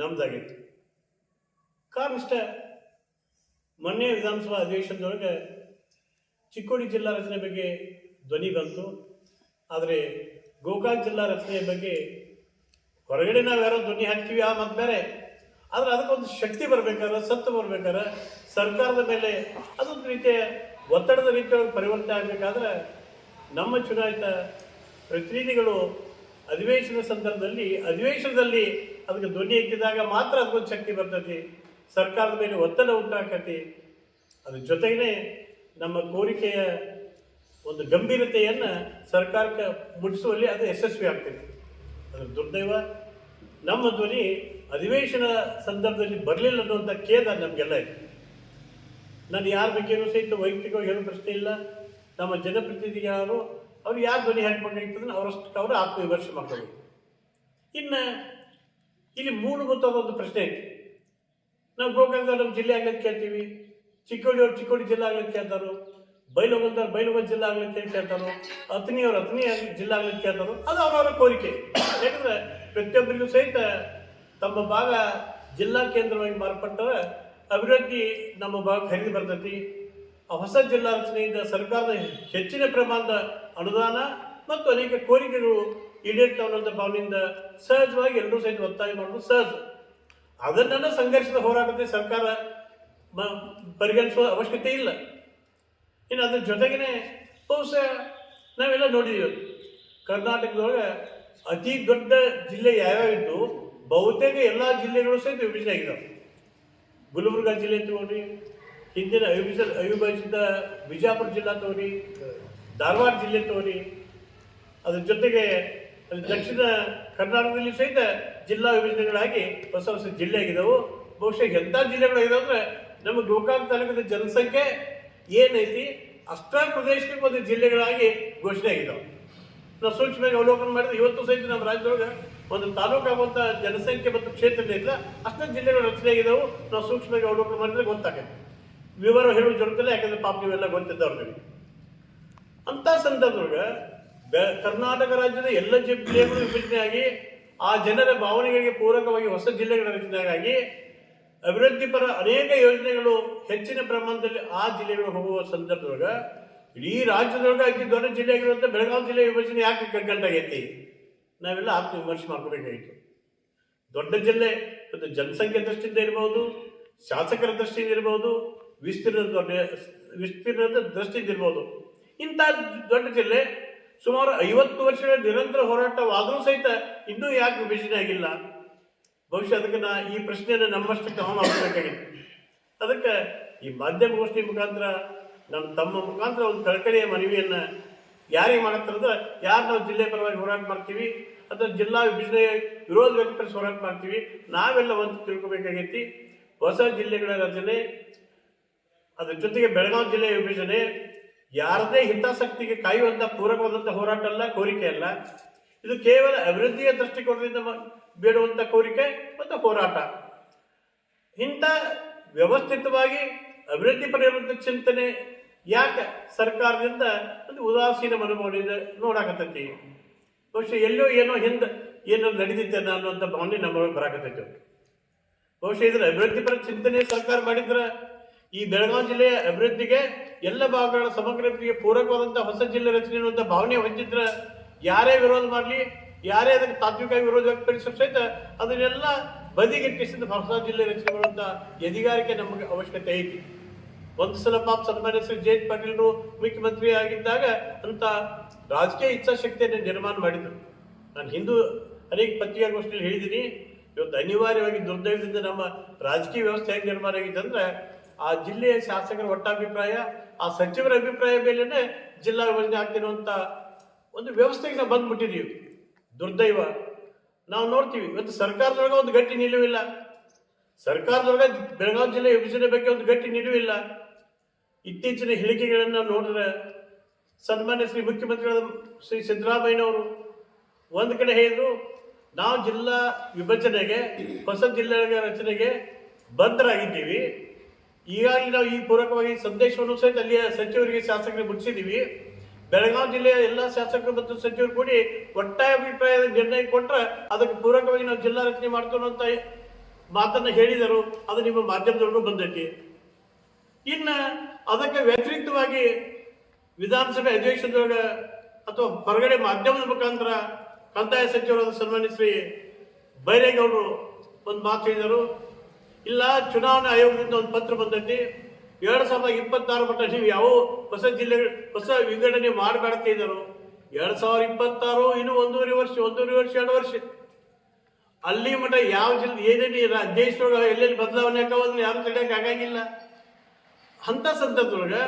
ನಮ್ದಾಗಿತ್ತು. ಕಾರಣ ಇಷ್ಟೇ ಮೊನ್ನೆ ವಿಧಾನಸಭಾ ಅಧಿವೇಶನದೊಳಗೆ ಚಿಕ್ಕೋಡಿ ಜಿಲ್ಲಾ ರಚನೆ ಬಗ್ಗೆ ಧ್ವನಿ ಬಂತು. ಆದರೆ ಗೋಕಾಕ್ ಜಿಲ್ಲಾ ರಚನೆಯ ಬಗ್ಗೆ ಹೊರಗಡೆ ನಾವು ಯಾರೋ ಧ್ವನಿ ಹಾಕ್ತೀವಿ, ಆ ಮತ್ತೆ ಬೇರೆ. ಆದರೆ ಅದಕ್ಕೊಂದು ಶಕ್ತಿ ಬರ್ಬೇಕಾದ್ರೆ, ಸತ್ತು ಬರ್ಬೇಕಾದ್ರೆ ಸರ್ಕಾರದ ಮೇಲೆ ಅದೊಂದು ರೀತಿಯ ಒತ್ತಡದ ರೀತಿಯೊಳಗೆ ಪರಿವರ್ತನೆ ಆಗಬೇಕಾದ್ರೆ ನಮ್ಮ ಚುನಾಯಿತ ಪ್ರತಿನಿಧಿಗಳು ಅಧಿವೇಶನ ಸಂದರ್ಭದಲ್ಲಿ, ಅಧಿವೇಶನದಲ್ಲಿ ಅದಕ್ಕೆ ಧ್ವನಿ ಎತ್ತಿದಾಗ ಮಾತ್ರ ಅದಕ್ಕೊಂದು ಶಕ್ತಿ ಬರ್ತತಿ ಸರ್ಕಾರದ ಮೇಲೆ ಒತ್ತಡ ಉಂಟಾಕತಿ ಅದ್ರ ಜೊತೆಗೇ ನಮ್ಮ ಕೋರಿಕೆಯ ಒಂದು ಗಂಭೀರತೆಯನ್ನು ಸರ್ಕಾರಕ್ಕೆ ಮುಟ್ಟಿಸುವಲ್ಲಿ ಅದು ಯಶಸ್ವಿ ಆಗ್ತದೆ. ಅದರ ದುರ್ದೈವ ನಮ್ಮ ಧ್ವನಿ ಅಧಿವೇಶನ ಸಂದರ್ಭದಲ್ಲಿ ಬರಲಿಲ್ಲ ಅನ್ನುವಂಥ ಖೇದ ನಮಗೆಲ್ಲ ಇದೆ. ನಾನು ಯಾರ ಬಗ್ಗೆ ಸಹಿತ ವೈಯಕ್ತಿಕವಾಗಿ ಹೇಳೋ ಪ್ರಶ್ನೆ ಇಲ್ಲ. ನಮ್ಮ ಜನಪ್ರತಿನಿಧಿ ಯಾರು, ಅವ್ರು ಯಾರು ಧ್ವನಿ ಹಾಕ್ಬೇಕಾಗ್ತದೆ ಅವರಷ್ಟು ಅವರು ಆತ್ಮವಿಮರ್ಶೆ ಮಾಡ್ಕೊಳ್ಬೇಕು. ಇನ್ನು ಇಲ್ಲಿ ಮೂಲಭೂತವಾದ ಒಂದು ಪ್ರಶ್ನೆ ಐತಿ. ನಾವು ಗೋಕಾಕ ನಮ್ಮ ಜಿಲ್ಲೆ ಆಗ್ಲಿಕ್ಕೆ ಕೇಳ್ತೀವಿ. ಚಿಕ್ಕೋಡಿ ಅವ್ರು ಚಿಕ್ಕೋಡಿ ಜಿಲ್ಲೆ ಆಗ್ಲಿಕ್ಕೆ ಕೇಳ್ತಾರೋ. ಬೈಲೊಗಂದವ್ರು ಬೈಲೊಗಂದ ಜಿಲ್ಲಾ ಆಗ್ಲಿಕ್ಕೆ ಕೇಳ್ತಾರೋ. ಅತ್ನಿಯವ್ರು ಅತ್ನಿ ಜಿಲ್ಲಾ ಆಗ್ಲಿಕ್ಕೆ ಕೇಳ್ತಾರೋ. ಅದು ಅವರವರ ಕೋರಿಕೆ. ಯಾಕಂದ್ರೆ ಪ್ರತಿಯೊಬ್ಬರಿಗೂ ಸಹಿತ ತಮ್ಮ ಭಾಗ ಜಿಲ್ಲಾ ಕೇಂದ್ರವಾಗಿ ಮಾರ್ಪಟ್ಟರೆ ಅಭಿವೃದ್ಧಿ ನಮ್ಮ ಭಾಗ ಹರಿದು ಬರ್ತೈತಿ. ಆ ಹೊಸ ಜಿಲ್ಲಾ ರಚನೆಯಿಂದ ಸರ್ಕಾರದ ಹೆಚ್ಚಿನ ಪ್ರಮಾಣದ ಅನುದಾನ ಮತ್ತು ಅನೇಕ ಕೋರಿಕೆಗಳು ಈಡೇರ್ತಾವ ಅನ್ನೋಂಥ ಭಾವನೆಯಿಂದ ಸಹಜವಾಗಿ ಎಲ್ಲರೂ ಸಹಿತ ಒತ್ತಾಯ ಮಾಡೋದು ಸಹಜ. ಅದನ್ನ ಸಂಘರ್ಷದ ಹೋರಾಟಕ್ಕೆ ಸರ್ಕಾರ ಪರಿಗಣಿಸುವ ಅವಶ್ಯಕತೆ ಇಲ್ಲ. ಇನ್ನು ಅದ್ರ ಜೊತೆಗೇನೆ ಬಹುಶಃ ನಾವೆಲ್ಲ ನೋಡಿದ್ದೀವಿ ಕರ್ನಾಟಕದೊಳಗೆ ಅತಿ ದೊಡ್ಡ ಜಿಲ್ಲೆ ಯಾವ್ಯಾವ ಇದ್ದು ಬಹುತೇಕ ಎಲ್ಲ ಜಿಲ್ಲೆಗಳು ಸಹಿತ ವಿಭಜನೆ ಆಗಿದ್ದಾವೆ ಗುಲ್ಬರ್ಗ ಜಿಲ್ಲೆ ತಗೊಳ್ರಿ ಹಿಂದಿನ ಅವಿಭಜ ಅವಿಭಜಿತ ಬಿಜಾಪುರ ಜಿಲ್ಲಾ ತೋರಿ ಧಾರವಾಡ ಜಿಲ್ಲೆ ತೋರಿ ಅದ್ರ ಜೊತೆಗೆ ದಕ್ಷಿಣ ಕರ್ನಾಟಕದಲ್ಲಿ ಸಹಿತ ಜಿಲ್ಲಾ ವಿಭಜನೆಗಳಾಗಿ ಹೊಸ ಹೊಸ ಜಿಲ್ಲೆ ಆಗಿದಾವು ಬಹುಶಃ ಎಂಥ ಜಿಲ್ಲೆಗಳಾಗಿದಾವೆ ಅಂದ್ರೆ ನಮ್ಮ ಗೋಕಾಕ್ ತಾಲೂಕಿನ ಜನಸಂಖ್ಯೆ ಏನೈತಿ? ಅಷ್ಟ ಪ್ರದೇಶಕ್ಕೆ ಒಂದು ಜಿಲ್ಲೆಗಳಾಗಿ ಘೋಷಣೆ ಆಗಿದಾವೆ. ನಾವು ಸೂಕ್ಷ್ಮವಾಗಿ ಅವಲೋಕನ ಮಾಡಿದ್ರೆ ಇವತ್ತು ಸಹಿತ ನಮ್ಮ ರಾಜ್ಯದೊಳಗೆ ಒಂದು ತಾಲೂಕು ಆಗುವಂಥ ಜನಸಂಖ್ಯೆ ಮತ್ತು ಕ್ಷೇತ್ರದಿಂದ ಅಷ್ಟೇ ಜಿಲ್ಲೆಗಳು ರಚನೆ ಆಗಿದಾವು. ನಾವು ಸೂಕ್ಷ್ಮವಾಗಿ ಅವಲೋಕನ ಮಾಡಿದ್ರೆ ಗೊತ್ತಾಗುತ್ತೆ. ವಿವರ ಹೇಳುವ ಜೊತೆಲ್ಲ ಯಾಕಂದ್ರೆ ಪಾಪ ನೀವೆಲ್ಲ ಗೊತ್ತಿದ್ದವ್ರಿಗೆ ಅಂತ ಸಂದರ್ಭದೊಳಗೆ ಕರ್ನಾಟಕ ರಾಜ್ಯದ ಎಲ್ಲ ಜಿಲ್ಲೆಗಳು ವಿಭಜನೆಯಾಗಿ ಆ ಜನರ ಭಾವನೆಗಳಿಗೆ ಪೂರಕವಾಗಿ ಹೊಸ ಜಿಲ್ಲೆಗಳ ರಚನೆಯಾಗಿ ಅಭಿವೃದ್ಧಿಪರ ಅನೇಕ ಯೋಜನೆಗಳು ಹೆಚ್ಚಿನ ಪ್ರಮಾಣದಲ್ಲಿ ಆ ಜಿಲ್ಲೆಗಳು ಹೋಗುವ ಸಂದರ್ಭದೊಳಗೆ ಇಡೀ ರಾಜ್ಯದೊಳಗೆ ಅತಿ ದೊಡ್ಡ ಜಿಲ್ಲೆ ಬೆಳಗಾವಿ ಜಿಲ್ಲೆ ವಿಭಜನೆ ಯಾಕೆ ಕಗ್ಗಂಟಾಗೈತಿ ನಾವೆಲ್ಲ ಆತ್ಮ ವಿಮರ್ಶೆ ಮಾಡ್ಕೋಬೇಕಾಗಿತ್ತು. ದೊಡ್ಡ ಜಿಲ್ಲೆ ಮತ್ತು ಜನಸಂಖ್ಯೆ ದೃಷ್ಟಿಯಿಂದ ಇರ್ಬೋದು, ಶಾಸಕರ ದೃಷ್ಟಿಯಿಂದ ಇರ್ಬೋದು, ವಿಸ್ತೀರ್ಣದ ದೊಡ್ಡ, ವಿಸ್ತೀರ್ಣದ ದೃಷ್ಟಿಯಿಂದ ಇರ್ಬೋದು. ಇಂಥ ದೊಡ್ಡ ಜಿಲ್ಲೆ ಸುಮಾರು ಐವತ್ತು ವರ್ಷಗಳ ನಿರಂತರ ಹೋರಾಟವಾದರೂ ಸಹಿತ ಇನ್ನೂ ಯಾಕೆ ವಿಭಜನೆ ಆಗಿಲ್ಲ? ಬಹುಶಃ ಅದಕ್ಕೆ ನಾ ಈ ಪ್ರಶ್ನೆಯನ್ನು ನಮ್ಮಷ್ಟು ಕ್ರಮ ಮಾಡಬೇಕಾಗಿತ್ತು ಅದಕ್ಕೆ ಈ ಮಾಧ್ಯಮ ಗೋಷ್ಠಿ ಮುಖಾಂತರ, ನಮ್ಮ ತಮ್ಮ ಮುಖಾಂತರ ಒಂದು ಕಳಕಳಿಯ ಮನವಿಯನ್ನು ಯಾರಿಗೆ ಮಾಡತ್ತಂದ್ರೆ ಯಾರು ನಾವು ಜಿಲ್ಲೆ ಪರವಾಗಿ ಹೋರಾಟ ಮಾಡ್ತೀವಿ, ಅಥವಾ ಜಿಲ್ಲಾ ವಿಭಜನೆ ವಿರೋಧ ವ್ಯಕ್ತಪಡಿಸಿ ಹೋರಾಟ ಮಾಡ್ತೀವಿ, ನಾವೆಲ್ಲ ಒಂದು ತಿಳ್ಕೊಬೇಕಾಗೈತಿ. ಹೊಸ ಜಿಲ್ಲೆಗಳ ರಚನೆ, ಅದ್ರ ಜೊತೆಗೆ ಬೆಳಗಾವಿ ಜಿಲ್ಲೆಯ ವಿಭಜನೆ ಯಾರದೇ ಹಿತಾಸಕ್ತಿಗೆ ಕಾಯುವಂತ ಪೂರಕವಾದಂಥ ಹೋರಾಟ ಅಲ್ಲ, ಕೋರಿಕೆ ಅಲ್ಲ. ಇದು ಕೇವಲ ಅಭಿವೃದ್ಧಿಯ ದೃಷ್ಟಿಕೋನದಿಂದ ಬೇಡುವಂಥ ಬೇಡುವಂತ ಕೋರಿಕೆ ಮತ್ತು ಹೋರಾಟ. ಇಂಥ ವ್ಯವಸ್ಥಿತವಾಗಿ ಅಭಿವೃದ್ಧಿ ಪಡೆಯುವಂಥ ಚಿಂತನೆ ಯಾಕೆ ಸರ್ಕಾರದಿಂದ ಒಂದು ಉದಾಸೀನ ಮನೋಭಾವನೆಯಿಂದ ನೋಡಾಕತ್ತೈತಿ. ಬಹುಶಃ ಎಲ್ಲೋ ಏನೋ ಹಿಂದೆ ಏನೋ ನಡೀತಿದ್ದೇನ ಅನ್ನುವಂಥ ಭಾವನೆ ನಮ್ಮೊಳಗೆ ಬರಾಕತ್ತೈತಿ. ಬಹುಶಃ ಇದರ ಅಭಿವೃದ್ಧಿ ಪರ ಚಿಂತನೆ ಸರ್ಕಾರ ಮಾಡಿದ್ರ ಈ ಬೆಳಗಾವಿ ಜಿಲ್ಲೆಯ ಅಭಿವೃದ್ಧಿಗೆ ಎಲ್ಲ ಭಾಗಗಳ ಸಮಗ್ರ ಅಭಿವೃದ್ಧಿಗೆ ಪೂರಕವಾದಂತಹ ಹೊಸ ಜಿಲ್ಲೆ ರಚನೆ ಅನ್ನುವಂಥ ಭಾವನೆ ಹೊಂದಿದ್ರ ಯಾರೇ ವಿರೋಧ ಮಾಡಲಿ, ಯಾರೇ ಅದಕ್ಕೆ ತಾತ್ವಿಕವಾಗಿ ವಿರೋಧ ವ್ಯಕ್ತಪಡಿಸೋ ಸಹಿತ ಅದನ್ನೆಲ್ಲ ಬದಿಗಿಟ್ಟಿಸಿದ ಹೊಸ ಜಿಲ್ಲೆ ರಚನೆ ಮಾಡುವಂಥ ಎದಿಗಾರಿಕೆ ನಮಗೆ ಅವಶ್ಯಕತೆ ಐತಿ. ಒಂದು ಸಲ ಪಾಪ ಸನ್ಮಾನ್ಯ ಶ್ರೀ ಜಯಂತ್ ಪಾಟೀಲ್ರು ಮುಖ್ಯಮಂತ್ರಿ ಆಗಿದ್ದಾಗ ಅಂತ ರಾಜಕೀಯ ಇಚ್ಛಾಶಕ್ತಿಯನ್ನು ನಿರ್ಮಾಣ ಮಾಡಿದ್ರು. ನಾನು ಹಿಂದೂ ಅನೇಕ ಪತ್ರಿಕಾಗೋಷ್ಠಿಯಲ್ಲಿ ಹೇಳಿದ್ದೀನಿ ಇವತ್ತು ಅನಿವಾರ್ಯವಾಗಿ ದುರ್ದೈವದಿಂದ ನಮ್ಮ ರಾಜಕೀಯ ವ್ಯವಸ್ಥೆ ಹೇಗೆ ನಿರ್ಮಾಣ ಆಗಿದೆ ಅಂದ್ರೆ ಆ ಜಿಲ್ಲೆಯ ಶಾಸಕರ ಒಟ್ಟಾಭಿಪ್ರಾಯ, ಆ ಸಚಿವರ ಅಭಿಪ್ರಾಯ ಮೇಲೆನೆ ಜಿಲ್ಲಾ ವಿಭಜನೆ ಆಗ್ತಿರುವಂತ ಒಂದು ವ್ಯವಸ್ಥೆಗೆ ನಾವು ಬಂದ್ಬಿಟ್ಟಿದೀವಿ. ದುರ್ದೈವ. ನಾವು ನೋಡ್ತೀವಿ, ಇವತ್ತು ಸರ್ಕಾರದೊಳಗೆ ಒಂದು ಗಟ್ಟಿ ನಿಲುವಿಲ್ಲ. ಸರ್ಕಾರದೊಳಗೆ ಬೆಳಗಾವಿ ಜಿಲ್ಲೆ ವಿಭಜನೆ ಬಗ್ಗೆ ಒಂದು ಗಟ್ಟಿ ನಿಲುವಿಲ್ಲ. ಇತ್ತೀಚಿನ ಹೇಳಿಕೆಗಳನ್ನು ನೋಡಿದ್ರೆ ಸನ್ಮಾನ್ಯ ಶ್ರೀ ಮುಖ್ಯಮಂತ್ರಿಗಳ ಶ್ರೀ ಸಿದ್ದರಾಮಯ್ಯನವರು ಒಂದು ಕಡೆ ಹೇಳಿದ್ರು, ನಾವು ಜಿಲ್ಲಾ ವಿಭಜನೆಗೆ, ಹೊಸ ಜಿಲ್ಲೆಗಳ ರಚನೆಗೆ ಬದ್ಧರಾಗಿದ್ದೀವಿ ಈಗಾಗಲೇ ನಾವು ಈ ಪೂರಕವಾಗಿ ಸಂದೇಶವನ್ನು ಸಹಿತ ಅಲ್ಲಿಯ ಸಚಿವರಿಗೆ, ಶಾಸಕರಿಗೆ ಮುಟ್ಟಿಸಿದ್ದೀವಿ. ಬೆಳಗಾವಿ ಜಿಲ್ಲೆಯ ಎಲ್ಲ ಶಾಸಕರು ಮತ್ತು ಸಚಿವರು ಕೂಡಿ ಒಟ್ಟಾಯ ಅಭಿಪ್ರಾಯದ ನಿರ್ಣಯ ಕೊಟ್ಟರೆ ಅದಕ್ಕೆ ಪೂರಕವಾಗಿ ನಾವು ಜಿಲ್ಲಾ ರಚನೆ ಅಂತ ಮಾತನ್ನ ಹೇಳಿದರು. ಅದು ನಿಮ್ಮ ಮಾಧ್ಯಮದವರೆಗೂ ಬಂದೈತಿ. ಇನ್ನು ಅದಕ್ಕೆ ವ್ಯತಿರಿಕ್ತವಾಗಿ ವಿಧಾನಸಭೆ ಅಧಿವೇಶನದೊಳಗೆ ಅಥವಾ ಹೊರಗಡೆ ಮಾಧ್ಯಮದ ಮುಖಾಂತರ ಕಂದಾಯ ಸಚಿವರಾದ ಸನ್ಮಾನಿಸಿ ಬೈರೇಗೌಡರು ಒಂದು ಮಾತು ಹೇಳಿದರು. ಇಲ್ಲ, ಚುನಾವಣಾ ಆಯೋಗದಿಂದ ಒಂದು ಪತ್ರ ಬಂದೈತಿ. ಎರಡು ಸಾವಿರದ ಇಪ್ಪತ್ತಾರು ಮಟ್ಟ ನೀವು ಯಾವ ಹೊಸ ಜಿಲ್ಲೆಗಳು, ಹೊಸ ವಿಂಗಡಣೆ ಮಾಡಬೇಡ ಇದ್ದರು ಎರಡು ಸಾವಿರದ ಇಪ್ಪತ್ತಾರು ಇನ್ನು ಒಂದೂವರೆ ವರ್ಷ ಒಂದೂವರೆ ವರ್ಷ, ಎರಡು ವರ್ಷ. ಅಲ್ಲಿ ಮಟ್ಟ ಯಾವ ಜಿಲ್ಲೆ ಏನೇನು ದೇಶದೊಳಗೆ ಎಲ್ಲೆಲ್ಲಿ ಬದಲಾವಣೆ ಆಗೋದನ್ನ ಯಾರು ತಡೆಯಕ್ಕೆ ಆಗಂಗಿಲ್ಲ. ಅಂತ ಸಂದರ್ಭದೊಳಗೆ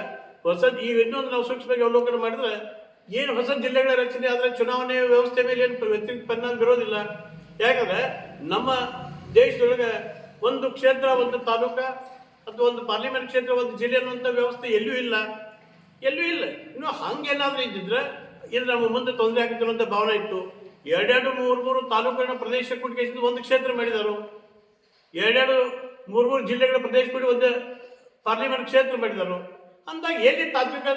ಹೊಸ, ಈಗ ಇನ್ನೊಂದು ನಾವು ಸೂಕ್ಷ್ಮವಾಗಿ ಅವಲೋಕನ ಮಾಡಿದ್ರೆ, ಏನು ಹೊಸ ಜಿಲ್ಲೆಗಳ ರಚನೆ ಆದ್ರೆ ಚುನಾವಣೆ ವ್ಯವಸ್ಥೆ ಮೇಲೆ ಏನು ವ್ಯತಿರಿಕ್ತ ಪರಿಣಾಮ ಬೀರೋದಿಲ್ಲ. ಯಾಕಂದ್ರೆ ನಮ್ಮ ದೇಶದೊಳಗೆ ಒಂದು ಕ್ಷೇತ್ರ, ಒಂದು ತಾಲೂಕ, ಅಥವಾ ಒಂದು ಪಾರ್ಲಿಮೆಂಟ್ ಕ್ಷೇತ್ರ, ಒಂದು ಜಿಲ್ಲೆ ಅನ್ನುವಂಥ ವ್ಯವಸ್ಥೆ ಎಲ್ಲೂ ಇಲ್ಲ. ಎಲ್ಲೂ ಇಲ್ಲ. ಇನ್ನು ಹಂಗೇನಾದ್ರೂ ಇದ್ದಿದ್ರೆ ಇದು ನಮ್ಮ ಮುಂದೆ ತೊಂದರೆ ಆಗುತ್ತಿರುವಂಥ ಭಾವನೆ ಇತ್ತು. ಎರಡೆರಡು ಮೂರು ಮೂರು ತಾಲೂಕಿನ ಪ್ರದೇಶ ಕೂಡಿಕೆಸಿದ ಒಂದು ಕ್ಷೇತ್ರ ಮಾಡಿದರು. ಎರಡೆರಡು ಮೂರು ಮೂರು ಜಿಲ್ಲೆಗಳ ಪ್ರದೇಶ ಕೂಡಿ ಒಂದು ಪಾರ್ಲಿಮೆಂಟ್ ಕ್ಷೇತ್ರ ಮಾಡಿದರು. ಅಂದಾಗ ಏನೇ ತಾತ್ವಿಕ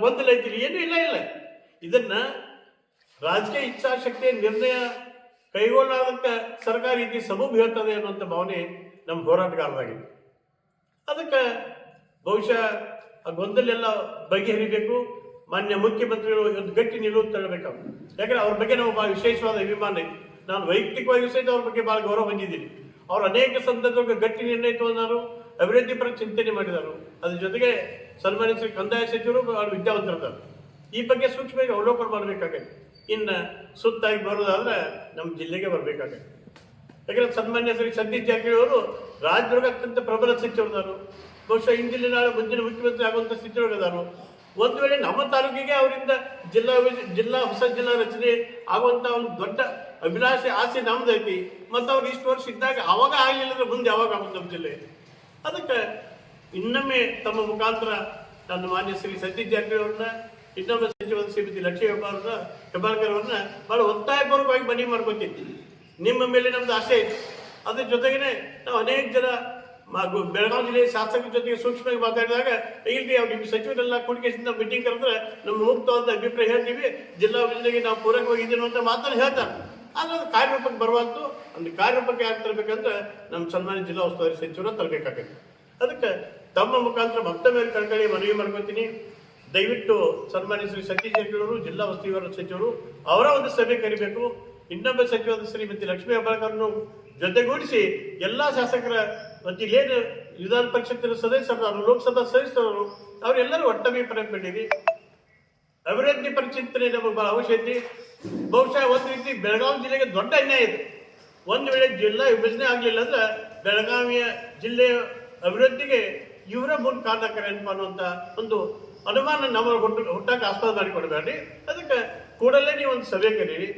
ಗೊಂದಲ ಐತಿ ಏನೂ ಇಲ್ಲ ಇಲ್ಲ. ಇದನ್ನ ರಾಜಕೀಯ ಇಚ್ಛಾಶಕ್ತಿಯ ನಿರ್ಣಯ ಕೈಗೊಳ್ಳಾದಕ್ಕೆ ಸರ್ಕಾರ ಇಲ್ಲಿ ಸಬೂಬ್ ಹೇಳ್ತದೆ ಅನ್ನುವಂಥ ಭಾವನೆ ನಮ್ಮ ಹೋರಾಟಗಾರರಾಗಿದೆ. ಅದಕ್ಕೆ ಬಹುಶಃ ಆ ಗೊಂದಲೆಲ್ಲ ಬಗೆಹರಿಬೇಕು, ಮಾನ್ಯ ಮುಖ್ಯಮಂತ್ರಿಗಳು ಒಂದು ಗಟ್ಟಿ ನಿಲುವು ತರಬೇಕಾಗ್ತದೆ ಯಾಕಂದ್ರೆ ಅವ್ರ ಬಗ್ಗೆ ನಾವು ಭಾಳ ವಿಶೇಷವಾದ ಅಭಿಮಾನ ಇದೆ. ನಾನು ವೈಯಕ್ತಿಕವಾಗಿ ಸಹಿತ ಅವ್ರ ಬಗ್ಗೆ ಬಹಳ ಗೌರವ ಹೊಂದಿದ್ದೀನಿ. ಅವರು ಅನೇಕ ಸಂದರ್ಭಗಳು ಗಟ್ಟಿ ನಿರ್ಣಯ ತಗೊಂಡರು, ಅಭಿವೃದ್ಧಿ ಪರ ಚಿಂತನೆ ಮಾಡಿದರು. ಅದ್ರ ಜೊತೆಗೆ ಸನ್ಮಾನಿಸಿದ ಕಂದಾಯ ಸಚಿವರು ವಿದ್ಯಾವಂತರಿದ್ದಾರೆ. ಈ ಬಗ್ಗೆ ಸೂಕ್ಷ್ಮವಾಗಿ ಅವಲೋಕನ ಮಾಡಬೇಕಾಗತ್ತೆ. ಇನ್ನು ಸುತ್ತಾಗಿ ಬರೋದಾದ್ರೆ ನಮ್ಮ ಜಿಲ್ಲೆಗೆ ಬರಬೇಕಾಗತ್ತೆ. ಯಾಕಂದ್ರೆ ಸನ್ಮಾನ್ಯ ಶ್ರೀ ಸತೀಶ್ ಜಾರಕಿಹೊಳಿ ಅವರು ರಾಜ್ಯದೊಳಗೆ ಅತ್ಯಂತ ಪ್ರಬಲ ಸಚಿವರಿದ್ದಾರೆ ಬಹುಶಃ ಇಂದಿನ ನಾಳೆ ಮುಂದಿನ ಮುಖ್ಯಮಂತ್ರಿ ಆಗುವಂತ ಸ್ಥಿತಿಯೊಳಗದಾರು ಒಂದು ವೇಳೆ ನಮ್ಮ ತಾಲೂಕಿಗೆ ಅವರಿಂದ ಜಿಲ್ಲಾ ಜಿಲ್ಲಾ, ಹೊಸ ಜಿಲ್ಲಾ ರಚನೆ ಆಗುವಂಥ ಒಂದು ದೊಡ್ಡ ಅಭಿಲಾಷೆ, ಆಸೆ ನಮ್ದೈತಿ. ಮತ್ತು ಅವ್ರು ಇಷ್ಟು ವರ್ಷ ಇದ್ದಾಗ ಅವಾಗ ಆಗಲಿಲ್ಲ ಅಂದ್ರೆ ಮುಂದೆ ಯಾವಾಗ ಆಗುತ್ತೆ ನಮ್ಮ ಜಿಲ್ಲೆ? ಅದಕ್ಕೆ ಇನ್ನೊಮ್ಮೆ ತಮ್ಮ ಮುಖಾಂತರ ನನ್ನ ಮಾನ್ಯ ಶ್ರೀ ಸತೀಶ್ ಜಾರಕಿಹೊಳಿ ಅವ್ರನ್ನ ಇನ್ನೊಬ್ಬ ಸಚಿವ ಶ್ರೀಮತಿ ಲಕ್ಷ್ಮೀ ಹೆಬ್ಬಾರ್ನ ಹೆಬ್ಬಾಳ್ಕರ್ ಅವರನ್ನ ಬಹಳ ಒತ್ತಾಯಪೂರ್ವಕವಾಗಿ ಮನವಿ ಮಾಡ್ಕೊತಿದ್ವಿ. ನಿಮ್ಮ ಮೇಲೆ ನಮ್ದು ಆಸೆ ಐತಿ ಅದ್ರ ಜೊತೆಗೇನೆ ನಾವು ಅನೇಕ ಜನ ಬೆಳಗಾವಿ ಜಿಲ್ಲೆಯ ಶಾಸಕರ ಜೊತೆಗೆ ಸೂಕ್ಷ್ಮವಾಗಿ ಮಾತಾಡಿದಾಗ ಇಲ್ಲಿ ಅವ್ರು ನಿಮ್ಮ ಸಚಿವರೆಲ್ಲ ಕೂಡಿಕೆಸಿಂದ ಮೀಟಿಂಗ್ ಕರೆದ್ರೆ ನಮ್ಮ ಮುಕ್ತವಾದ ಅಭಿಪ್ರಾಯ ಹೇಳ್ತೀವಿ. ಜಿಲ್ಲಾ ವಿಭಜನೆಗೆ ನಾವು ಪೂರಕವಾಗಿ ಇದ್ದೀವಿ ಅಂತ ಮಾತನ್ನು ಹೇಳ್ತಾರೆ. ಆದ್ರೆ ಅದು ಕಾರ್ಯರೂಪಕ್ಕೆ ಬರುವಂತೂ ಒಂದು ಕಾರ್ಯರೂಪಕ್ಕೆ ಯಾಕೆ ತರಬೇಕಂದ್ರೆ ನಮ್ಮ ಸನ್ಮಾನ್ಯ ಜಿಲ್ಲಾ ಉಸ್ತುವಾರಿ ಸಚಿವರು ತರಬೇಕಾಗತ್ತೆ. ಅದಕ್ಕೆ ತಮ್ಮ ಮುಖಾಂತರ ಮತ್ತೊಮ್ಮೆ ಕಳ್ಕೊಳ್ಳಿ ಮನವಿ ಮಾಡ್ಕೊತೀನಿ. ದಯವಿಟ್ಟು ಸನ್ಮಾನ್ಯ ಶ್ರೀ ಸತೀಶ್ ಜಿಲ್ಲಾ ವಸ್ತುವಾರ ಸಚಿವರು, ಅವರ ಒಂದು ಸಭೆ ಕರಿಬೇಕು. ಇನ್ನೊಬ್ಬ ಸಚಿವ ಶ್ರೀಮತಿ ಲಕ್ಷ್ಮೀ ಹೆಬ್ಬಾಳ್ಕರ್ನು ಜೊತೆಗೂಡಿಸಿ ಎಲ್ಲಾ ಶಾಸಕರ ಮತ್ತು ಏನು ವಿಧಾನ ಪರಿಷತ್ತಿನ ಸದಸ್ಯರು ಲೋಕಸಭಾ ಸದಸ್ಯರು ಅವರೆಲ್ಲರೂ ಒಟ್ಟಭಿಪ್ರಾಯ ಪಡೀರಿ ಅಭಿವೃದ್ಧಿ ಪರಿಚಿಂತನೆ ನಮಗೆ ಬಹಳ ಅವಶ್ಯಕತೆ. ಬಹುಶಃ ಒಂದು ರೀತಿ ಬೆಳಗಾವಿ ಜಿಲ್ಲೆಗೆ ದೊಡ್ಡ ಅನ್ಯಾಯ ಇದೆ. ಒಂದು ವೇಳೆ ಜಿಲ್ಲಾ ವಿಭಜನೆ ಆಗಲಿಲ್ಲ ಅಂದ್ರೆ ಬೆಳಗಾವಿಯ ಜಿಲ್ಲೆಯ ಅಭಿವೃದ್ಧಿಗೆ ಇವರ ಮೂಲ ಕಾರಣಕರ ಏನಪ್ಪ ಅನ್ನುವಂಥ ಒಂದು ಅನುಮಾನ ನಮ್ಮ ಹುಟ್ಟು ಹುಟ್ಟಕ್ಕೆ ಆಸ್ಪದ ಮಾಡಿಕೊಡ್ಬೇಡ್ರಿ ಅದಕ್ಕೆ ಕೂಡಲೇ ನೀವು ಒಂದು ಸಭೆ ಕರೀರಿ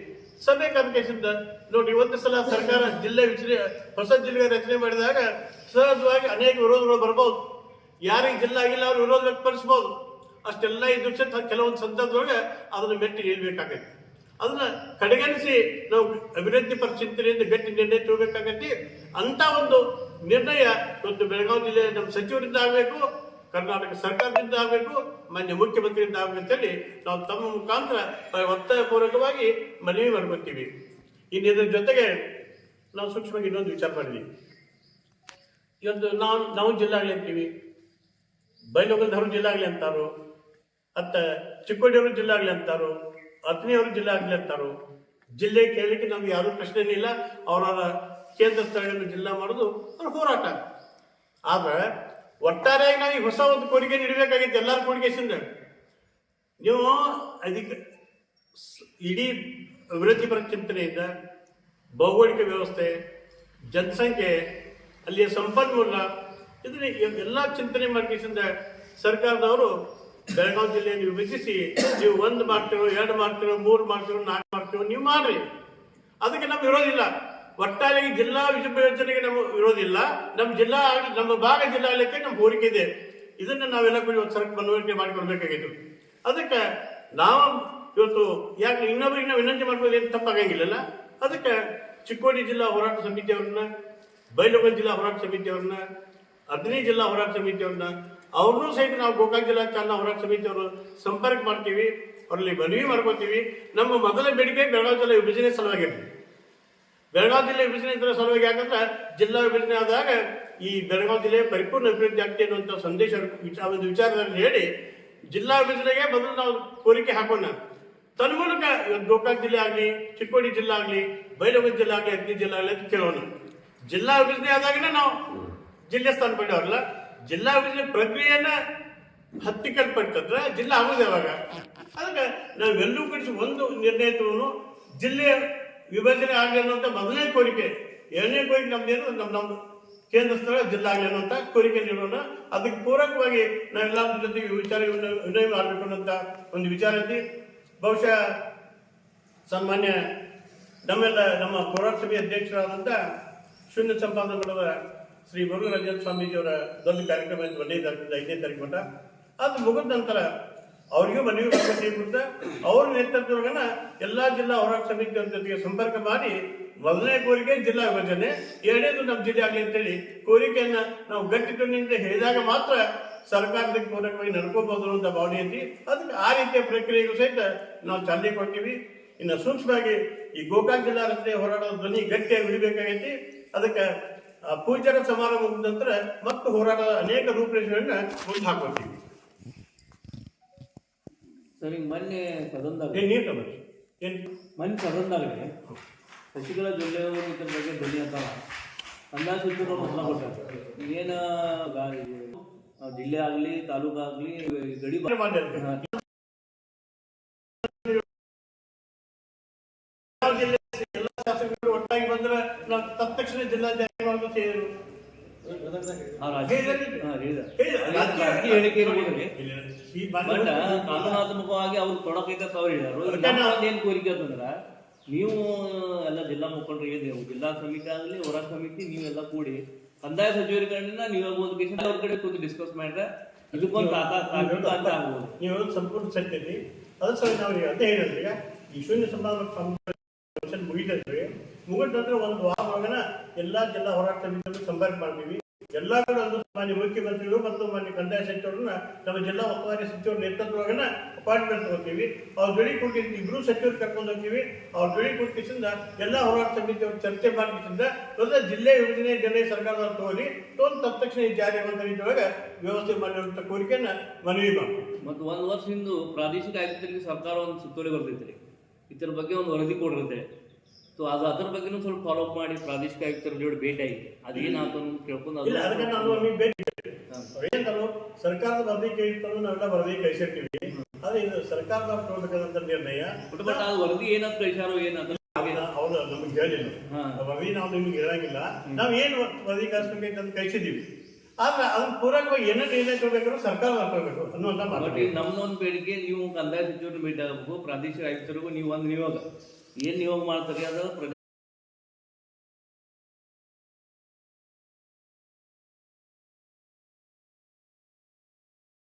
ಸಭೆ ಕರೆಸಿದ್ದ ನೋಡಿ, ಒಂದು ಸಲ ಸರ್ಕಾರ ಜಿಲ್ಲೆ ವಿಚನೆ ಹೊಸ ಜಿಲ್ಲೆ ರಚನೆ ಮಾಡಿದಾಗ ಸಹಜವಾಗಿ ಅನೇಕ ವಿರೋಧಗಳು ಬರ್ಬೋದು. ಯಾರಿಗೆ ಜಿಲ್ಲೆ ಆಗಿಲ್ಲ ಅವ್ರು ವಿರೋಧ ವ್ಯಕ್ತಪಡಿಸ್ಬೋದು. ಅಷ್ಟೆಲ್ಲ ಸಹಿತ ಕೆಲವೊಂದು ಸಂದರ್ಭದೊಳಗೆ ಅದನ್ನು ಮೆಟ್ಟಿ ನಿಲ್ಬೇಕಾಗತ್ತೆ. ಅದನ್ನ ಕಡೆಗಣಿಸಿ ನಾವು ಅಭಿವೃದ್ಧಿ ಪರ ಚಿಂತನೆಯಿಂದ ಗಟ್ಟಿ ನಿರ್ಣಯ ತಗೋಬೇಕಾಗತ್ತೆ. ಅಂತ ಒಂದು ನಿರ್ಣಯ ಇವತ್ತು ಬೆಳಗಾವಿ ಜಿಲ್ಲೆ ನಮ್ಮ ಸಚಿವರಿಂದ ಆಗಬೇಕು. ಕರ್ನಾಟಕ ಸರ್ಕಾರದಿಂದ ಆಗಬೇಕು, ಮಾನ್ಯ ಮುಖ್ಯಮಂತ್ರಿಯಿಂದ ಆಗಬೇಕು ಅಂತೇಳಿ ನಾವು ತಮ್ಮ ಮುಖಾಂತರ ಒತ್ತಾಯಪೂರ್ವಕವಾಗಿ ಮನವಿ ಮಾಡ್ಕೊತೀವಿ. ಇನ್ನು ಇದರ ಜೊತೆಗೆ ನಾವು ಸೂಕ್ಷ್ಮವಾಗಿ ಇನ್ನೊಂದು ವಿಚಾರ ಮಾಡಿದ್ವಿ. ಇವತ್ತು ನಾವು ನಾವು ಜಿಲ್ಲಾಗ್ಲಿ ಅಂತೀವಿ. ಬೈಲೋಕಲ್ದವರು ಜಿಲ್ಲಾಗಲಿ ಅಂತಾರು, ಅತ್ತ ಚಿಕ್ಕೋಡಿಯವರು ಜಿಲ್ಲಾಗಲಿ ಅಂತಾರು ಅತ್ನಿಯವರು ಜಿಲ್ಲಾಗಲಿ ಅಂತಾರು. ಜಿಲ್ಲೆ ಕೇಳಲಿಕ್ಕೆ ನಮ್ಗೆ ಯಾರು ಪ್ರಶ್ನೆ ಇಲ್ಲ. ಅವರವರ ಕೇಂದ್ರ ಸ್ಥಳಗಳನ್ನು ಜಿಲ್ಲಾ ಮಾಡೋದು ಅವ್ರ ಹೋರಾಟ. ಆದ್ರೆ ಒಟ್ಟಾರೆಯಾಗಿ ನಾವು ಈ ಹೊಸ ಒಂದು ಕೊಡುಗೆ ನೀಡಬೇಕಾಗಿತ್ತು ಎಲ್ಲರ ಕೊಡುಗೆಸಿಂದ ನೀವು ಅದಕ್ಕೆ ಇಡೀ ಅಭಿವೃದ್ಧಿಪರ ಚಿಂತನೆಯಿಂದ ಭೌಗೋಳಿಕ ವ್ಯವಸ್ಥೆ, ಜನಸಂಖ್ಯೆ, ಅಲ್ಲಿಯ ಸಂಪನ್ಮೂಲ, ಇದನ್ನ ಎಲ್ಲ ಚಿಂತನೆ ಮಾಡ್ಕಿಸಿಂದ ಸರ್ಕಾರದವರು ಬೆಳಗಾವಿ ಜಿಲ್ಲೆಯನ್ನು ವಿಭಜಿಸಿ ನೀವು ಒಂದು ಮಾಡ್ತಿರೋ, ಎರಡು ಮಾಡ್ತಿರೋ, ಮೂರು ಮಾಡ್ತಿರೋ, ನಾಲ್ಕು ಮಾಡ್ತಿರೋ, ನೀವು ಮಾಡ್ರಿ. ಅದಕ್ಕೆ ನಮ್ಗೆ ಇರೋದಿಲ್ಲ ಒಟ್ಟಾರೆಯಾಗಿ ಜಿಲ್ಲಾ ವಿಭಜನೆಗೆ ನಮ್ಮ ವಿರೋಧ ಇಲ್ಲ. ನಮ್ಮ ಜಿಲ್ಲಾ ನಮ್ಮ ಭಾಗ ಜಿಲ್ಲಾ ಆಗ್ಲಿಕ್ಕೆ ನಮ್ಮ ಕೋರಿಕೆ ಇದೆ. ಇದನ್ನ ನಾವೆಲ್ಲ ಕೂಡ ಇವತ್ತು ಸರ್ಕಾರ ಮನವರಿಕೆ ಮಾಡಿಕೊಡ್ಬೇಕಾಗಿತ್ತು ಅದಕ್ಕೆ ನಾವು ಇವತ್ತು ಯಾಕೆ ಇನ್ನೊಬ್ಬರಿಗೆ ನಾವು ವಿನಂತಿ ಮಾಡ್ಬೋದು ಏನು ತಪ್ಪಾಗಂಗಿಲ್ಲಲ್ಲ? ಅದಕ್ಕೆ ಚಿಕ್ಕೋಡಿ ಜಿಲ್ಲಾ ಹೋರಾಟ ಸಮಿತಿಯವ್ರನ್ನ ಬೈಲಗೋ ಜಿಲ್ಲಾ ಹೋರಾಟ ಸಮಿತಿಯವ್ರನ್ನ ಅಗ್ನಿ ಜಿಲ್ಲಾ ಹೋರಾಟ ಸಮಿತಿಯವ್ರನ್ನ, ಅವ್ರನ್ನೂ ಸಹಿತ ನಾವು ಗೋಕಾಕ್ ಜಿಲ್ಲಾ ಚಾಲನಾ ಹೋರಾಟ ಸಮಿತಿಯವರು ಸಂಪರ್ಕ ಮಾಡ್ತೀವಿ. ಅವರಲ್ಲಿ ಮನವಿ ಮಾಡ್ಕೋತೀವಿ. ನಮ್ಮ ಮೊದಲ ಬೇಡಿಕೆ ಬೆಳಗಾವಿ ಜಿಲ್ಲೆ ವಿಭಜನೆ ಸಲುವಾಗಿರ್ಲಿ. ಬೆಳಗಾವಿ ಜಿಲ್ಲೆ ವಿಭಜನೆ ಇದರ ಸಲುವಾಗಿ ಯಾಕಂದ್ರೆ ಜಿಲ್ಲಾ ವಿಭಜನೆ ಆದಾಗ ಈ ಬೆಳಗಾವಿ ಜಿಲ್ಲೆ ಪರಿಪೂರ್ಣ ಅಭಿವೃದ್ಧಿ ಆಗ್ತದೆ ಅನ್ನುವಂಥ ಸಂದೇಶ ಒಂದು ವಿಚಾರದಲ್ಲಿ ಹೇಳಿ ಜಿಲ್ಲಾ ವಿಭಜನೆಗೆ ಬದಲು ನಾವು ಕೋರಿಕೆ ಹಾಕೋಣ. ತನ್ಮೂಲಕ ಮೂಲಕ ಗೋಕಾಕ್ ಜಿಲ್ಲೆ ಆಗಲಿ, ಚಿಕ್ಕೋಡಿ ಜಿಲ್ಲೆ ಆಗಲಿ, ಬೈಲಹೊಂಗಲ ಜಿಲ್ಲೆ ಆಗಲಿ ಅಗ್ನಿ ಜಿಲ್ಲೆ ಆಗಲಿ ಅಂತ ಕೇಳೋಣ. ಜಿಲ್ಲಾ ವಿಭಜನೆ ಆದಾಗನೇ ನಾವು ಜಿಲ್ಲೆ ಸ್ಥಾನ ಪಡೆಯೋರಲ್ಲ ಜಿಲ್ಲಾ ವಿಭಜನೆ ಪ್ರಕ್ರಿಯೆಯನ್ನ ಹತ್ತಿಕ್ಕಲ್ಪಟ್ಟದ್ರೆ ಜಿಲ್ಲಾ ಆಗೋದು ಯಾವಾಗ ಅದಕ್ಕೆ ನಾವೆಲ್ಲೂ ಕಡಿಸಿ ಒಂದು ನಿರ್ಣಯ ಜಿಲ್ಲೆಯ ವಿಭಜನೆ ಆಗಲಿ ಅನ್ನುವಂಥ ಮೊದಲನೇ ಕೋರಿಕೆ. ಎರಡನೇ ಕೋರಿಕೆ ನಮ್ದೇನು ನಮ್ಮ ನಮ್ಮ ಕೇಂದ್ರ ಸ್ಥಳ ಜಿಲ್ಲಾ ಆಗಲಿ ಅನ್ನೋಂಥ ಕೋರಿಕೆ ನೀಡೋಣ ಅದಕ್ಕೆ ಪೂರಕವಾಗಿ ನಾವೆಲ್ಲ ಜೊತೆಗೆ ವಿಚಾರ ವಿನಿಮಯ ಮಾಡಬೇಕು ಅನ್ನೋಂಥ ಒಂದು ವಿಚಾರ ಐತಿ. ಬಹುಶಃ ಸನ್ಮಾನ್ಯ ನಮ್ಮೆಲ್ಲ ನಮ್ಮ ಹೋರಾಟ ಸಭೆ ಅಧ್ಯಕ್ಷರಾದಂಥ ಶೂನ್ಯ ಸಂಪಾದನೆ ಮಾಡುವ ಶ್ರೀ ಮುರುಘರಾಜನ್ ಸ್ವಾಮೀಜಿಯವರ ದೊಡ್ಡ ಕಾರ್ಯಕ್ರಮ ಅಂತ ಐದನೇ ತಾರೀಕು ಮಟ್ಟ. ಅದು ಮುಗಿದ ನಂತರ ಅವರಿಗೂ ಮನವಿ ಕುರಿತ ಅವ್ರ ನೇತೃತ್ವದೊಳಗನ ಎಲ್ಲಾ ಜಿಲ್ಲಾ ಹೋರಾಟ ಸಮಿತಿಯವರ ಜೊತೆಗೆ ಸಂಪರ್ಕ ಮಾಡಿ ಮೊದಲನೇ ಕೋರಿಕೆ ಜಿಲ್ಲಾ ವಿಭಜನೆ, ಎರಡನೇದು ನಮ್ಮ ಜಿಲ್ಲೆ ಆಗಲಿ ಅಂತೇಳಿ ಕೋರಿಕೆಯನ್ನ ನಾವು ಗಟ್ಟಿಟ್ಟುನಿಂದ ಹೇಳಿದಾಗ ಮಾತ್ರ ಸರ್ಕಾರದ ಪೂರಕವಾಗಿ ನಡ್ಕೋಬಹುದು ಅಂತ ಭಾವನೆ ಐತಿ. ಅದಕ್ಕೆ ಆ ರೀತಿಯ ಪ್ರಕ್ರಿಯೆಗೂ ಸಹಿತ ನಾವು ಚಾಲನೆ ಕೊಡ್ತೀವಿ. ಇನ್ನು ಸೂಕ್ಷ್ಮವಾಗಿ ಈ ಗೋಕಾಕ್ ಜಿಲ್ಲಾ ರಸ್ತೆ ಹೋರಾಟದ ಧ್ವನಿ ಗಟ್ಟಿಯಾಗಿ ಉಳಿಬೇಕಾಗೈತಿ. ಅದಕ್ಕೆ ಪೂಜಾರ ಸಮಾರಂಭ ಮುಗಿದ ನಂತರ ಮತ್ತು ಹೋರಾಟದ ಅನೇಕ ರೂಪರೇಷೆಗಳನ್ನ ಮುಂದೆ ಹಾಕೊಳ್ತೀವಿ ಸರ್ ಮೊನ್ನೆ ಸದನದಾಗ ನೀರ್ ತಗೊಳ್ಳಿ. ಏನು? ಮೊನ್ನೆ ಸದನದಾಗಲಿ ಶಶಿಕಲಾ ಜೊಲ್ಲೆ ಅವರು ಇದ್ರ ಬಗ್ಗೆ ಧ್ವನಿ ಅಂತ ಅಂದಾಜು ಸೂಚನೆ ಮೊದಲ ಕೊಟ್ಟಾರೆ. ಏನು ಜಿಲ್ಲೆ ಆಗಲಿ ತಾಲೂಕು ಆಗಲಿ ಗಡಿ ಎಲ್ಲ ಶಾಸಕರು ಒಟ್ಟಾಗಿ ಬಂದ್ರೆ ನಾವು ತತ್ಕ್ಷಣ ಜಿಲ್ಲಾ ಬಟ್ ಕಾನೂನಾತ್ಮಕವಾಗಿ ಅವ್ರು ಕೊಡಕೈತೆ ಅವ್ರು ಹೇಳಿದ್ರು. ಏನ್ ಕೋರಿಕೆ ಅಂತಂದ್ರ ನೀವು ಎಲ್ಲ ಜಿಲ್ಲಾ ಮುಖಂಡರು ನೀವು ಜಿಲ್ಲಾ ಸಮಿತಿ ಆಗಲಿ ಹೊರ ಸಮಿತಿ ನೀವೆಲ್ಲ ಕೂಡಿ ಕಂದಾಯ ಸಚಿವರ ಕಡೆಯಿಂದ ನೀವು ಒಂದು ಕೇಸ್ ಅವ್ರ ಕಡೆ ಕೂತು ಡಿಸ್ಕಸ್ ಮಾಡಿದ್ರೆ ಇದಕ್ಕೊಂದು ಅಂತ ಆಗ್ಬೋದು. ನೀವು ಸಂಪೂರ್ಣ ಸತ್ಯ ಅದ್ರ ಸಲ ನಾವು ಅಂತ ಹೇಳಿದ್ರೆ ಈ ಶೂನ್ಯ ಸಂಪಾದಕ ಮುಗಿದ್ರೆ ಮುಗಿದ್ರೆ ಮುಗಿದ ನಂತರ ಒಂದು ವಾರ ಒಳಗನ ಎಲ್ಲಾ ಜಿಲ್ಲಾ ಹೋರಾಟ ಸಮಿತಿಗಳು ಸಂಪರ್ಕ ಮಾಡ್ತೀವಿ. ಎಲ್ಲಾ ಕಡೆ ಒಂದು ಮಾನ್ಯ ಮುಖ್ಯಮಂತ್ರಿಗಳು ಮತ್ತು ಮಾನ್ಯ ಕಂದಾಯ ಸಚಿವರನ್ನ ನಮ್ಮ ಜಿಲ್ಲಾ ಉಸ್ತುವಾರಿ ಸಚಿವರ ನೇತೃತ್ವವಾಗಿನ ಅಪಾಯಿಂಟ್ಮೆಂಟ್ ತಗೋತೀವಿ. ಅವ್ರ ಜೋಡಿ ಕುಟ್ಟಿ ಇಬ್ರು ಸಚಿವರು ಕರ್ಕೊಂಡು ಹೋಗ್ತೀವಿ. ಅವ್ರ ಜೋಡಿ ಕೊಟ್ಟಿಸಿಂದ ಎಲ್ಲ ಹೋರಾಟ ಸಮಿತಿಯವರು ಚರ್ಚೆ ಮಾಡಿಸಿಂದ ಮೊದಲ ಜಿಲ್ಲೆ ಯೋಜನೆ ಜನ ಸರ್ಕಾರದ ತಗೊಳ್ಳಿ ತಪ್ಪ ತಕ್ಷಣ ಜಾರಿ ಆಗುವಂತ ರೀತಿಯೊಳಗ ವ್ಯವಸ್ಥೆ ಮಾಡಿರುವಂತ ಕೋರಿಕೆಯನ್ನ ಮನವಿ ಮಾಡ್ತೀವಿ. ಮತ್ತು ಒಂದು ವರ್ಷ ಹಿಂದೂ ಪ್ರಾದೇಶಿಕ ಆಯುಕ್ತರಿಗೆ ಸರ್ಕಾರ ಒಂದು ಸುತ್ತೋಲೆ ಬರ್ತೈತ್ರಿ ಇದರ ಬಗ್ಗೆ ಒಂದು ವರದಿ ಕೊಡಿರುತ್ತೆ ಸೊ ಅದು ಅದ್ರ ಬಗ್ಗೆನೂ ಸ್ವಲ್ಪ ಫಾಲೋ ಅಪ್ ಮಾಡಿ ಪ್ರಾದೇಶಿಕ ಆಯುಕ್ತರ ಜೋಡಿ ಭೇಟಿ ಆಗಿ ಅದೇನಾಯ್ತು ಅಂತ ಕೇಳ್ಕೊಂಡು ಇಲ್ಲ ಅದಕ್ಕೆ ನಾನು ಅದು ನಮಗೆ ಭೇಟಿ ಏನಂತಾನು ಸರ್ಕಾರದ ವರದಿ ಕೈ ಇತ್ತು ನಾವೆಲ್ಲ ವರದಿ ಕಳಿಸಿರ್ತೀವಿ. ಆದ್ರೆ ಇದು ಸರ್ಕಾರದ ತಗೊಳ್ಬೇಕಾದಂತ ನಿರ್ಣಯ. ಬಟ್ ಬಟ್ ಅದು ವರದಿ ಏನಂತ ಕಳಿಸಾರೋ ಏನಂತ ಹೌದು ನಮಗೆ ಹೇಳಿಲ್ಲ. ವರದಿ ನಾವು ನಿಮ್ಗೆ ಹೇಳಂಗಿಲ್ಲ. ನಾವು ಏನು ವರದಿ ಕಳಿಸ್ಬೇಕಂತ ಆದ್ರೆ ಅದನ್ನ ಪೂರಕವಾಗಿ ಏನೇ ನಿರ್ಣಯ ತಗೋಬೇಕಾದ್ರೂ ಸರ್ಕಾರ ಮಾಡ್ಕೋಬೇಕು ಮಾತು. ನಮ್ದೊಂದು ಬೇಡಿಕೆ ನೀವು ಕಂದಾಯ ಸಚಿವರು ಭೇಟಿ ಆಗಬೇಕು ಪ್ರಾದೇಶಿಕ ಆಯುಕ್ತರಿಗೂ ನೀವು ಒಂದು ನಿಯೋಗ ಏನ್ ನಿಯೋಗ ಮಾಡ್ತಾರೆ ಅದು?